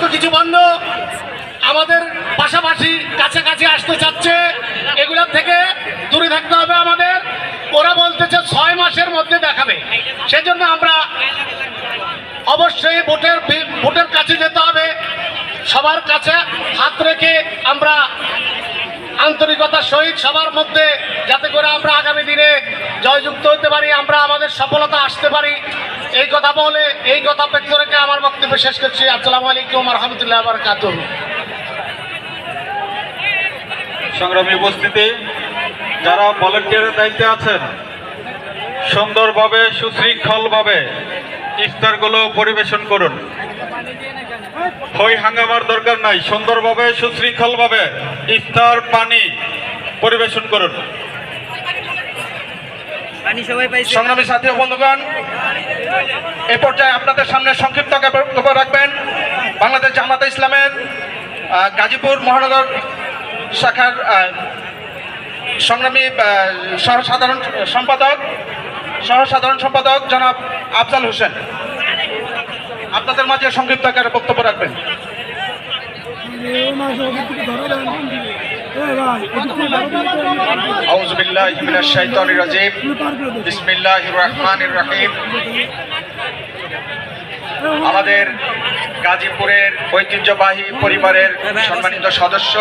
বিভক্ত কিছু বন্ধ। আমাদের পাশাপাশি কাছাকাছি আসতে চাচ্ছে। এগুলোর থেকে দূরে থাকতে হবে আমাদের। ওরা বলতেছে ছয় মাসের মধ্যে দেখাবে। সেজন্য আমরা অবশ্যই ভোটের ভোটের কাছে যেতে হবে। সবার কাছে হাত রেখে আমরা আন্তরিকতার সহিত সবার মধ্যে যাতে করে আমরা আগামী দিনে জয়যুক্ত হতে পারি, আমরা আমাদের সফলতা আসতে পারি। এই কথা বলে, এই কথা ব্যক্ত রেখে আমার বক্তব্য শেষ করছি। আসসালামু আলাইকুম রহমতুল্লাহ বারকাত সংগ্রামী উপস্থিতি, যারা ভলেন্টিয়ারের দায়িত্বে আছেন, সুন্দরভাবে, সুশৃঙ্খলভাবে ইফতারগুলো পরিবেশন করুন। হই হাঙ্গামার দরকার নাই, সুন্দরভাবে, সুশৃঙ্খলভাবে ইফতার পানি পরিবেশন করুন। সংগ্রামী সাথী ও বন্ধুগণ এ পর্যায়ে আপনাদের সামনে সংক্ষিপ্ত বক্তব্য রাখবেন। বাংলাদেশ জামাতে ইসলামের গাজীপুর মহানগর শাখার সংগ্রামী সহসাধারণ সম্পাদক সহসাধারণ সম্পাদক জনাব আফজাল হোসেন। আপনাদের মাঝে সংক্ষিপ্ত আকারে বক্তব্য রাখবেন। আউযু من الشيطان الرجيم بسم الله الرحمن الرحيم আমাদের গাজীপুরের ঐতিহ্যবাহী পরিবারের সম্মানিত সদস্য